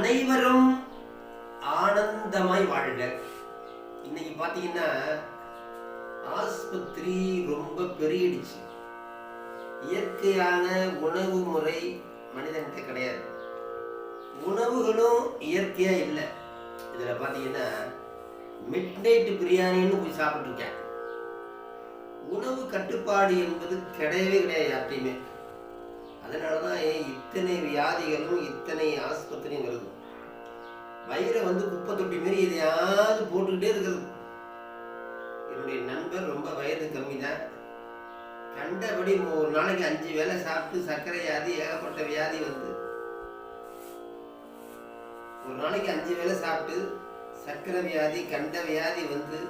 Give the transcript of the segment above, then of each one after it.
அனைவரும் ஆனந்தமாய் வாழ்க இன்னைக்கு பார்த்தீங்கன்னா ஆஸ்பத்திரி ரொம்ப பெருகிடுச்சு. இயற்கையான உணவு முறை மனிதன்கிட்ட கிடையாது. உணவுகளும் இயற்கையா இல்லை. இதில் பார்த்தீங்கன்னா மிட் நைட் பிரியாணின்னு போய் சாப்பிட்ருக்கேன் உணவு கட்டுப்பாடு என்பது கிடையவே கிடையாது யார்ட்டையுமே அதனால தான் இத்தனை வியாதிகளும் இத்தனை ஆஸ்பத்திரியும் வருது. வயிறை வந்து குப்பை தொட்டி மாரி எதையாவது போட்டுக்கிட்டே இருக்கிறது என்னுடைய நண்பர் ரொம்ப வயது கம்மி தான் கண்டபடி ஒரு நாளைக்கு அஞ்சு வேளை சாப்பிட்டு சர்க்கரை வியாதி ஏகப்பட்ட வியாதி வந்து. ஒரு நாளைக்கு அஞ்சு வேளை சாப்பிட்டு சர்க்கரை வியாதி கண்ட வியாதி வந்து.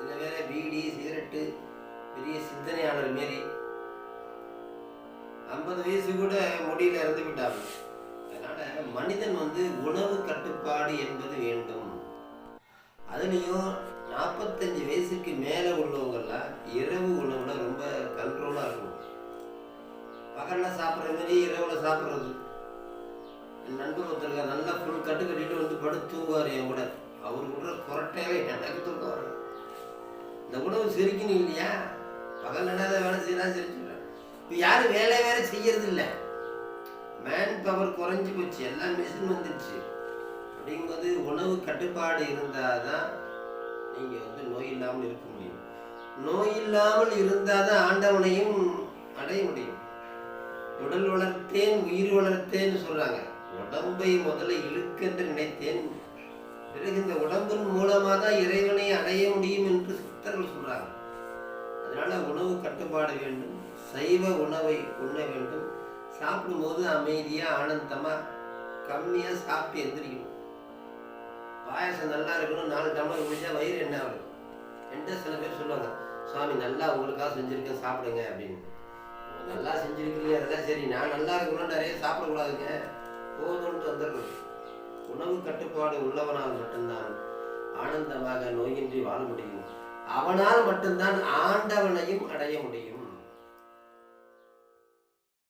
இதில் வேற பீடி சிகரெட்டு பெரிய சிந்தனையாளர் மாரி. ஐம்பது வயசு கூட முடியில் இறந்து விட்டாங்க அதனால மனிதன் வந்து உணவு கட்டுப்பாடு என்பது வேண்டும். அதுலேயும் நாற்பத்தஞ்சு வயசுக்கு மேலே உள்ளவங்கெல்லாம் இரவு உணவுல ரொம்ப கண்ட்ரோலாக இருக்கும். பகலில் சாப்பிட்ற மாதிரி இரவில் சாப்பிட்றது. என் நண்பர் ஒருத்தருக்கார் நல்லா ஃபுல் கட்டு கட்டிட்டு வந்து படுத்து தூங்குவார் என் கூட. அவர் கூட கொரட்டையாவே எனக்கு தூங்குவார் இந்த உணவு செரிக்கணும் இல்லையா? பகல் நடாத வேலை செய்யலாம் செரிச்சிடுறேன் இப்போ யாரும் வேலை வேற செய்யறது இல்லை மேன் பவர் குறைஞ்சி போச்சு. எல்லாம் மிஷின் வந்துடுச்சு அப்படிங்கும்போது உணவு கட்டுப்பாடு இருந்தால் தான் நீங்கள் வந்து நோய் இல்லாமல் இருக்க முடியும். நோய் இல்லாமல் இருந்தால் தான் ஆண்டவனையும் அடைய முடியும். உடல் வளர்த்தேன் உயிர் வளர்த்தேன்னு சொல்கிறாங்க உடம்பை முதல்ல இழுக்கென்று நினைத்தேன். பிறகு இந்த உடம்பின் மூலமாக தான் இறைவனை அடைய முடியும் என்று சித்தர்கள் சொல்றாங்க. அதனால உணவு கட்டுப்பாடு வேண்டும். சைவ உணவை உண்ண வேண்டும். சாப்பிடும்போது அமைதியாக ஆனந்தமாக கம்மியாக சாப்பிட்டு எந்திரிக்கணும். பாயசம் நல்லா இருக்கணும் நாலு டம்ளர் குடிச்சா வயிறு என்ன ஆகும் என்கிட்ட சில பேர் சொல்லுவாங்க சுவாமி நல்லா உங்களுக்காக செஞ்சுருக்கேன் சாப்பிடுங்க அப்படின்னு. நல்லா செஞ்சுருக்கீங்க அதெல்லாம் சரி. நான் நல்லா இருக்கணும்னு நிறைய சாப்பிடக்கூடாதுங்க. போதும்னு வந்துடுறது. உணவு கட்டுப்பாடு உள்ளவனால் மட்டும்தான் ஆனந்தமாக நோயின்றி வாழ முடியும். அவனால் மட்டும்தான் ஆண்டவனையும் அடைய முடியும்.